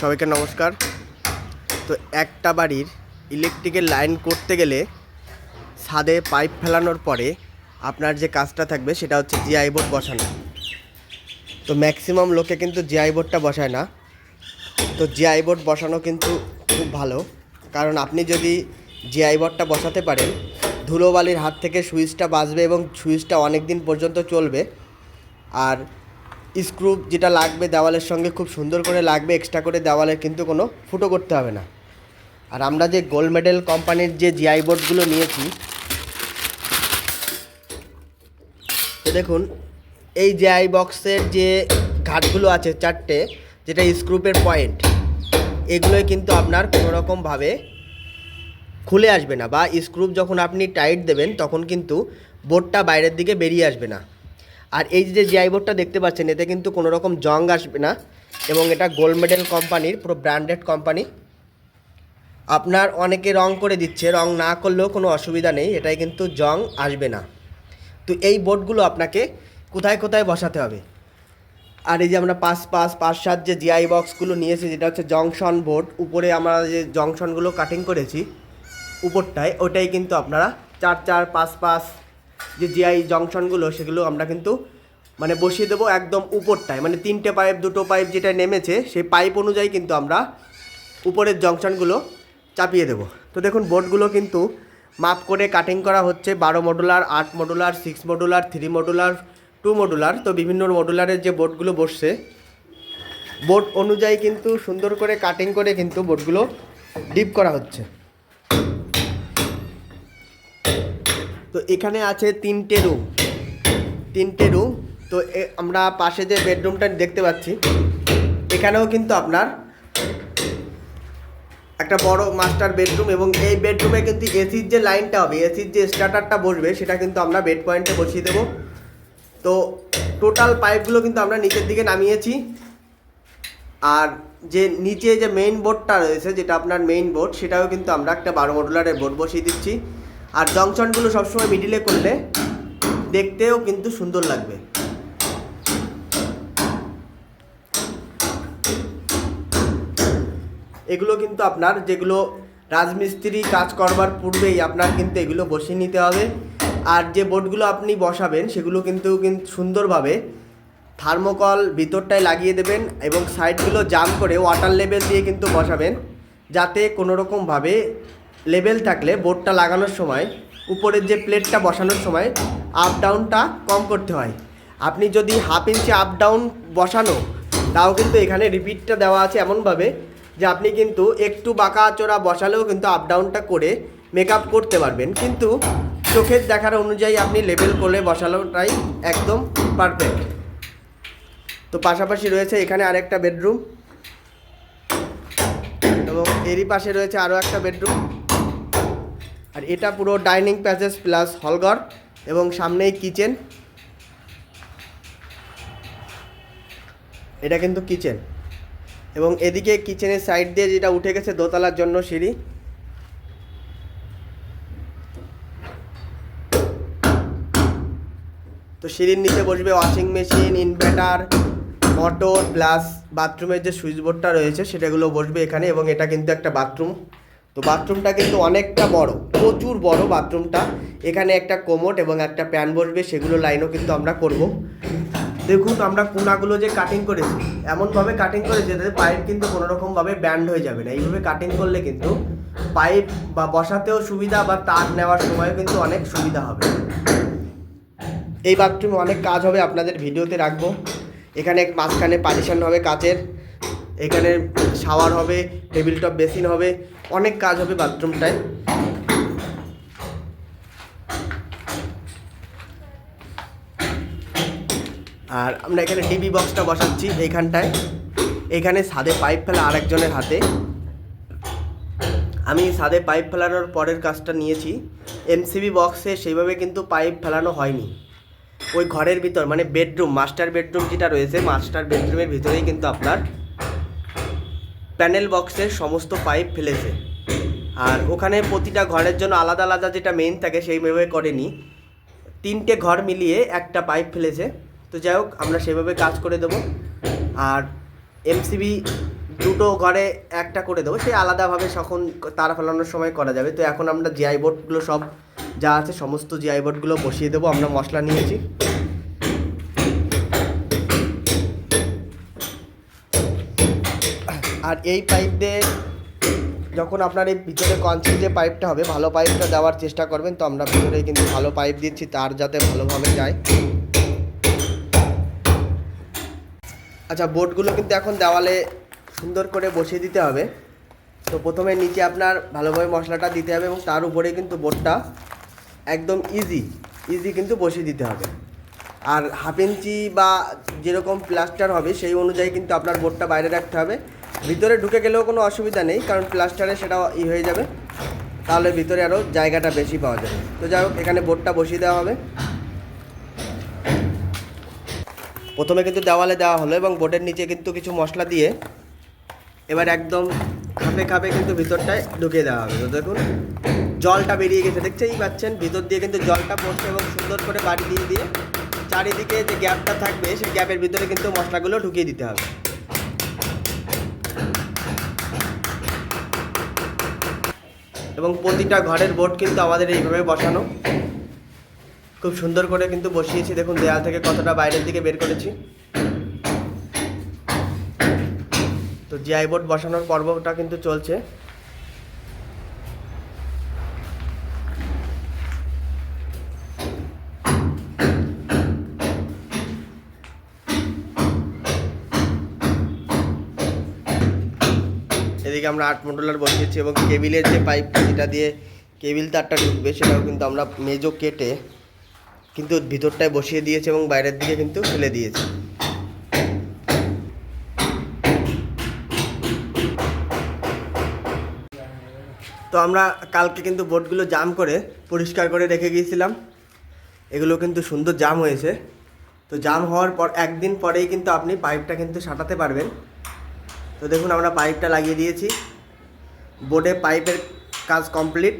সবাইকে নমস্কার। তো একটা বাড়ির ইলেকট্রিকের লাইন করতে গেলে ছাদে পাইপ ফেলানোর পরে আপনার যে কাজটা থাকবে সেটা হচ্ছে জিআই বোর্ড বসানো। তো ম্যাক্সিমাম লোকে কিন্তু জিআই বোর্ডটা বসায় না। তো জিআই বোর্ড বসানো কিন্তু খুব ভালো। কারণ আপনি যদি জিআই বোর্ডটা বসাতে পারেন, ধুলোবালির হাত থেকে সুইচটা বাঁচবে এবং সুইচটা অনেক দিন পর্যন্ত চলবে। আর স্ক্রু যেটা লাগবে দেওয়ালের সঙ্গে খুব সুন্দর করে লাগবে এক্সট্রা করে দেওয়ালে কিন্তু কোনো ফুটো করতে হবে না। আর আমরা যে গোল্ড মেডেল কোম্পানির যে জিআই বোর্ডগুলো নিয়েছি, তো দেখুন, এই জিআই বক্সের যে ঘাটগুলো আছে চারটে, যেটা স্ক্রুপের পয়েন্ট এগুলোই কিন্তু আপনার কোনো রকমভাবে খুলে আসবে না বা স্ক্রুপ যখন আপনি টাইট দেবেন, তখন কিন্তু বোর্ডটা বাইরের দিকে বেরিয়ে আসবে না। আর এই যে জিআই বোর্ডটা দেখতে পাচ্ছেন, এতে কিন্তু কোনো রকম জং আসবে না এবং এটা গোল্ড মেডেল কোম্পানির পুরো ব্র্যান্ডেড কোম্পানি আপনার অনেকে রং করে দিচ্ছে, রং না করলেও কোনো অসুবিধা নেই, এটাই কিন্তু জং আসবে না। তো এই বোর্ডগুলো আপনাকে কোথায় কোথায় বসাতে হবে? আর এই যে আমরা পাঁচ পাঁচ পাঁচ সাত যে জিআই বক্সগুলো নিয়েছি, যেটা হচ্ছে জংশন বোর্ড উপরে আমরা যে জংশনগুলো কাটিং করেছি, উপরটায়, ওটাই কিন্তু আপনারা চার চার, পাঁচ পাঁচ যে জিআই জংশনগুলো, সেগুলো আমরা কিন্তু মানে বসিয়ে দেবো একদম উপরটায়। মানে তিনটে পাইপ, দুটো পাইপ যেটা নেমেছে, সেই পাইপ অনুযায়ী কিন্তু আমরা উপরের জংশনগুলো চাপিয়ে দেবো। তো দেখুন, বোর্ডগুলো কিন্তু মাপ করে কাটিং করা হচ্ছে। বারো মডুলার আট modular six modular three modular two modular তো বিভিন্ন মডুলারের যে বোর্ডগুলো বসছে, বোর্ড অনুযায়ী কিন্তু সুন্দর করে কাটিং করে কিন্তু বোর্ডগুলো ডিপ করা হচ্ছে। তো এখানে আছে তিনটে রুম তিনটে রুম তো আমরা পাশে যে বেডরুমটা দেখতে পাচ্ছি, এখানেও কিন্তু আপনার একটা বড় মাস্টার বেডরুম এবং এই বেডরুমে কিন্তু এসির যে লাইনটা হবে এসির যে স্টার্টারটা বসবে, সেটা কিন্তু আমরা বেড পয়েন্টে বসিয়ে দেবো। তো টোটাল পাইপগুলো কিন্তু আমরা নিচের দিকে নামিয়েছি। আর যে নিচে যে মেইন বোর্ডটা রয়েছে, যেটা আপনার মেইন বোর্ড সেটাও কিন্তু আমরা একটা বারো মডুলারের বোর্ড বসিয়ে দিচ্ছি। আর জংশনগুলো সবসময় মিডিলে করলে দেখতেও কিন্তু সুন্দর লাগবে। এগুলো কিন্তু আপনার যেগুলো রাজমিস্ত্রি কাজ করবার পূর্বেই আপনার কিন্তু এগুলো বসিয়ে নিতে হবে। আর যে বোর্ডগুলো আপনি বসাবেন সেগুলো কিন্তু কিন্তু সুন্দরভাবে থার্মোকল ভিতরটায় লাগিয়ে দেবেন এবং সাইডগুলো জাম করে ওয়াটার লেভেল দিয়ে কিন্তু বসাবেন। যাতে কোনো লেভেল থাকলে বোর্ডটা লাগানোর সময়, উপরের যে প্লেটটা বসানোর সময় আপ ডাউনটা কম করতে হয়। আপনি যদি হাফ ইঞ্চি আপ ডাউন বসানো, তাও কিন্তু এখানে রিপিটটা দেওয়া আছে এমনভাবে যে আপনি কিন্তু একটু বাঁকা চোরা বসালেও কিন্তু আপ ডাউনটা করে মেকআপ করতে পারবেন। কিন্তু চোখের দেখার অনুযায়ী আপনি লেভেল করে বসানোটাই একদম পারফেক্ট তো পাশাপাশি রয়েছে এখানে আরেকটা বেডরুম এবং এরই পাশে রয়েছে আরও একটা বেডরুম আর এটা পুরো ডাইনিং প্যাসেজ প্লাস হলঘর এবং সামনেই কিচেন। এটা কিন্তু কিচেন। এবং এদিকে কিচেনের সাইড দিয়ে যেটা উঠে গেছে দোতলার জন্য সিঁড়ি। তো সিঁড়ির নিচে বসবে washing machine, inverter, motor, plus বাথরুমের যে সুইচ বোর্ডটা রয়েছে সেটাগুলো বসবে এখানে এবং এটা কিন্তু একটা বাথরুম। তো বাথরুমটা কিন্তু অনেকটা বড়, প্রচুর বড় বাথরুমটা। এখানে একটা কোমোট এবং একটা প্যান বসবে, সেগুলো লাইনও কিন্তু আমরা করব। দেখুন আমরা কোনাগুলো যে কাটিং করেছি, এমনভাবে কাটিং করেছি যাতে পাইপ কিন্তু কোনো রকমভাবে ব্যান্ড হয়ে যাবে না। এইভাবে কাটিং করলে কিন্তু পাইপ বা বসাতেও সুবিধা বা তার নেওয়ার সময়ও কিন্তু অনেক সুবিধা হবে। এই বাথরুমে অনেক কাজ হবে, আপনাদের ভিডিওতে রাখব। এখানে মাঝখানে পার্টিশন হবে কাচের, এখানে শাওয়ার হবে টেবিল টপ বেসিন হবে। অনেক কাজ হবে বাথরুমটায়। আর আমরা এখানে টিভি বক্সটা বসাচ্ছি এইখানটায়। এখানে ছাদে পাইপ ফেলা আরেকজনের হাতে। আমি ছাদে পাইপ ফেলানোর পরের কাজটা নিয়েছি। এমসিবি বক্সে সেইভাবে কিন্তু পাইপ ফেলানো হয়নি। ওই ঘরের ভিতর মানে বেডরুম মাস্টার বেডরুম যেটা রয়েছে মাস্টার বেডরুমের ভিতরেই কিন্তু আপনার প্যানেল বক্সের সমস্ত পাইপ ফেলেছে। আর ওখানে প্রতিটা ঘরের জন্য আলাদা আলাদা যেটা মেইন থাকে সেইভাবে করেনি। তিনটে ঘর মিলিয়ে একটা পাইপ ফেলেছে। তো যাই হোক, আমরা সেভাবে কাজ করে দেবো। আর এমসিবি দুটো ঘরে একটা করে দেবো। সেই আলাদাভাবে তখন তার ফেলানোর সময় করা যাবে। তো এখন আমরা জিআই বোর্ডগুলো সব যা আছে, সমস্ত জিআই বোর্ডগুলো বসিয়ে দেবো। আমরা মশলা নিয়েছি। আর এই পাইপ দিয়ে যখন আপনার এই ভিতরে কনসি যে পাইপটা হবে, ভালো পাইপটা দেওয়ার চেষ্টা করবেন, তো আমরা ভিতরে কিন্তু ভালো পাইপ দিচ্ছি, তার যাতে ভালোভাবে যায়। আচ্ছা বোর্ডগুলো কিন্তু এখন দেওয়ালে সুন্দর করে বসিয়ে দিতে হবে। তো প্রথমে নিচে আপনার ভালোভাবে মশলাটা দিতে হবে এবং তার উপরে কিন্তু বোর্ডটা একদম ইজি ইজি কিন্তু বসিয়ে দিতে হবে। আর হাফ ইঞ্চি বা যেরকম প্লাস্টার হবে, সেই অনুযায়ী কিন্তু আপনার বোর্ডটা বাইরে রাখতে হবে। ভিতরে ঢুকে গেলেও কোনো অসুবিধা নেই, কারণ প্লাস্টারে সেটা ই হয়ে যাবে। তাহলে ভিতরে আরও জায়গাটা বেশি পাওয়া যাবে। তো যাই হোক, এখানে বোর্ডটা বসিয়ে দেওয়া হবে। প্রথমে কিন্তু দেওয়ালে দেওয়া হলো এবং বোর্ডের নিচে কিন্তু কিছু মশলা দিয়ে এবার একদম খাপে খাপে কিন্তু ভিতরটায় ঢুকিয়ে দেওয়া হবে। তো দেখুন, জলটা বেরিয়ে গেছে। দেখছেই পাচ্ছেন, ভিতর দিয়ে কিন্তু জলটা পড়ছে এবং সুন্দর করে বাড়ি দিয়ে দিয়ে চারিদিকে যে গ্যাপটা থাকবে, সেই গ্যাপের ভিতরে কিন্তু মশলাগুলো ঢুকিয়ে দিতে হবে। এবং প্রতিটা ঘরের বোর্ড কিন্তু আমাদের এইভাবে বসানো। খুব সুন্দর করে কিন্তু বসিয়েছি। দেখুন, দেয়াল থেকে কতটা বাইরের দিকে বের করেছি। তো জিআই বোর্ড বসানোর পর্বটা কিন্তু চলছে। এদিকে আমরা আট মডুলার বসিয়েছি এবং কেবিলের যে পাইপটা যেটা দিয়ে কেবিল তারটা ঢুকবে, সেটাও কিন্তু আমরা মেজো কেটে কিন্তু ভিতরটায় বসিয়ে দিয়েছি এবং বাইরের দিকে কিন্তু ফেলে দিয়েছি। তো আমরা কালকে কিন্তু বোর্ডগুলো জাম করে পরিষ্কার করে রেখে গিয়েছিলাম। এগুলো কিন্তু সুন্দর জাম হয়েছে। তো জাম হওয়ার পর, একদিন পরেই কিন্তু আপনি পাইপটা কিন্তু সাঁটাতে পারবেন। তো দেখুন আমরা পাইপটা লাগিয়ে দিয়েছি। বোর্ডে পাইপের কাজ কমপ্লিট।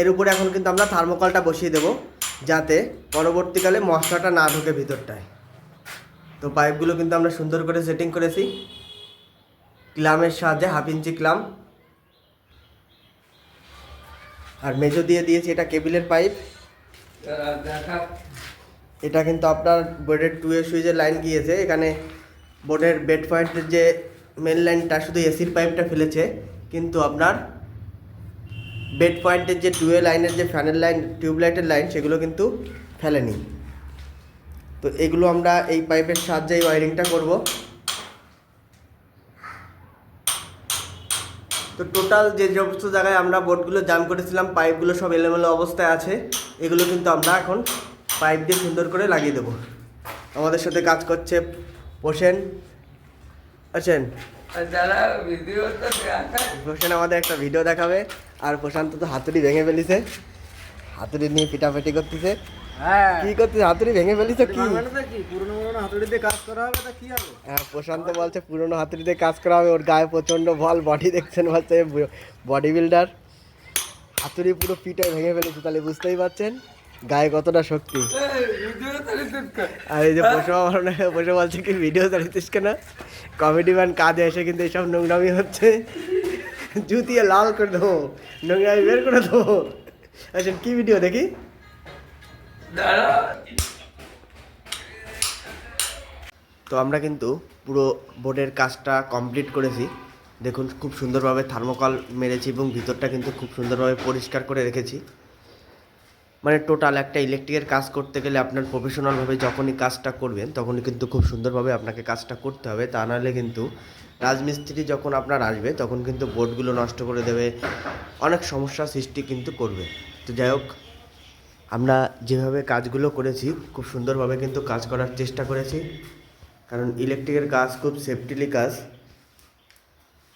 এর উপরে এখন কিন্তু আমরা থার্মোকলটা বসিয়ে দেব, যাতে পরবর্তীকালে মশলাটা না ঢোকে ভিতরটায়। তো পাইপগুলো কিন্তু আমরা সুন্দর করে সেটিং করেছি। ক্লামের সাহায্যে হাফ ইঞ্চি ক্লাম। আর মেজো দিয়ে দিয়েছি এটা কেবিলের পাইপ। এটা কিন্তু আপনার বোর্ডের টু এ সুইচের লাইন গিয়েছে। এখানে বোর্ডের বেড পয়েন্টের যে মেন লাইনটা শুধু এসির পাইপটা ফেলেছে, কিন্তু আপনার বেড পয়েন্টের যে টুয়ে লাইনের যে ফ্যানের লাইন টিউবলাইটের লাইন সেগুলো কিন্তু ফেলেনি। তো এগুলো আমরা এই পাইপের সাহায্যে এই ওয়ারিংটা করব। তো টোটাল যে সমস্ত জায়গায় আমরা বোর্ডগুলো জাম করেছিলাম পাইপগুলো সব এলোমেলো অবস্থায় আছে, এগুলো কিন্তু আমরা এখন পাইপ দিয়ে সুন্দর করে লাগিয়ে দেবো। আমাদের সাথে কাজ করছে পোষেন আছেন? যারা ভিডিওটা প্রশান্ত আমাদের একটা ভিডিও দেখাবে। আর প্রশান্ত তো হাতুড়ি ভেঙে ফেলিছে। হাতুড়ি নিয়ে পিটাপিটি করতেছে। হ্যাঁ। কি করতেছে? হাতুড়ি ভেঙে ফেলিছে কি? পুরনো পুরনো হাতুড়ি দিয়ে কাজ করা হবে তা কি হবে? হ্যাঁ প্রশান্ত বলছে পুরনো হাতুড়িতে কাজ করা হবে। ওর গায়ে প্রচণ্ড বল বডি দেখছেন বলছে বডি বিল্ডার হাতুড়ি পুরো পিঠে ভেঙে ফেলেছে তাহলে বুঝতেই পারছেন? গায়ে কতটা শক্তি? আর এই যে বসে বলছে কি ভিডিও চালিয়েছিস কেন? কমেডি ম্যান কাজে এসে কিন্তু এইসব নোংরামি হচ্ছে। জুতিয়ে লাল করে দেবো নোংরামি বের করে দেবো। আচ্ছা কি ভিডিও দেখি? তো আমরা কিন্তু পুরো বোর্ডের কাজটা কমপ্লিট করেছি। দেখুন খুব সুন্দরভাবে থার্মোকল মেরেছি এবং ভিতরটা কিন্তু খুব সুন্দরভাবে পরিষ্কার করে রেখেছি। মানে টোটাল একটা ইলেকট্রিকের কাজ করতে গেলে আপনার প্রফেশনালভাবে যখনই কাজটা করবেন, তখনই কিন্তু খুব সুন্দরভাবে আপনাকে কাজটা করতে হবে। তা নাহলে কিন্তু রাজমিস্ত্রি যখন আপনার আসবে, তখন কিন্তু বোর্ডগুলো নষ্ট করে দেবে, অনেক সমস্যা সৃষ্টি কিন্তু করবে। তো যাই হোক, আমরা যেভাবে কাজগুলো করেছি, খুব সুন্দরভাবে কিন্তু কাজ করার চেষ্টা করেছি। কারণ ইলেকট্রিকের কাজ খুব সেফটিলি কাজ।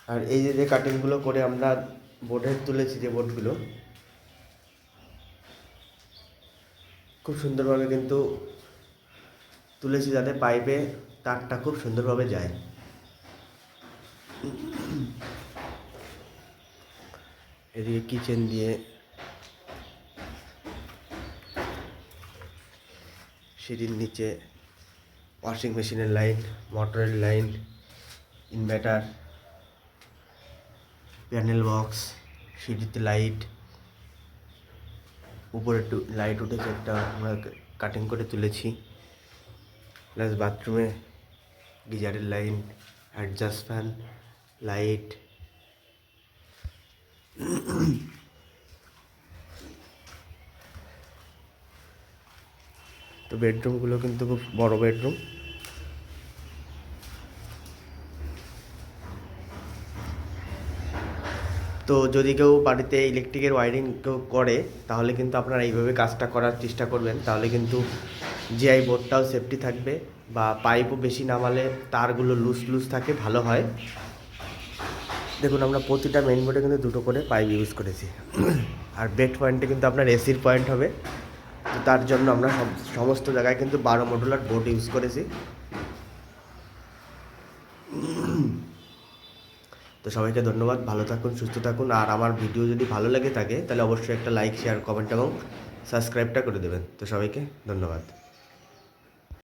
আর এই যে যে কাটিংগুলো করে আমরা বোর্ডের তুলেছি যে বোর্ডগুলো খুব সুন্দরভাবে কিন্তু তুলেছি যাতে পাইপে তারটা খুব সুন্দরভাবে যায়। এদিকে কিচেন দিয়ে সিঁড়ির নিচে ওয়াশিং মেশিনের লাইন মোটরের লাইন ইনভার্টার প্যানেল বক্স সিঁড়িতে লাইট উপরে একটু লাইট উঠেছে, একটা আমরা কাটিং করে তুলেছি। প্লাস বাথরুমে গিজারের লাইন অ্যাডজাস্ট ফ্যান লাইট তো বেডরুমগুলো কিন্তু খুব বড় বেডরুম তো যদি কেউ বাড়িতে ইলেকট্রিকের ওয়ারিং কেউ করে, তাহলে কিন্তু আপনারা এইভাবে কাজটা করার চেষ্টা করবেন। তাহলে কিন্তু জিআই বোর্ডটাও সেফটি থাকবে বা পাইপও বেশি নামালে তারগুলো লুজ লুজ থাকে, ভালো হয়। দেখুন, আমরা প্রতিটা মেইন বোর্ডে কিন্তু দুটো করে পাইপ ইউজ করেছি। আর বেড পয়েন্টে কিন্তু আপনার এসির পয়েন্ট হবে। তো তার জন্য আমরা সমস্ত জায়গায় কিন্তু বারো মডুলার বোর্ড ইউজ করেছি। তো সবাইকে ধন্যবাদ, ভালো থাকুন, সুস্থ থাকুন। আর আমার ভিডিও যদি ভালো লাগে থাকে, তাহলে অবশ্যই একটা লাইক শেয়ার কমেন্ট এবং সাবস্ক্রাইবটা করে দেবেন। তো সবাইকে ধন্যবাদ।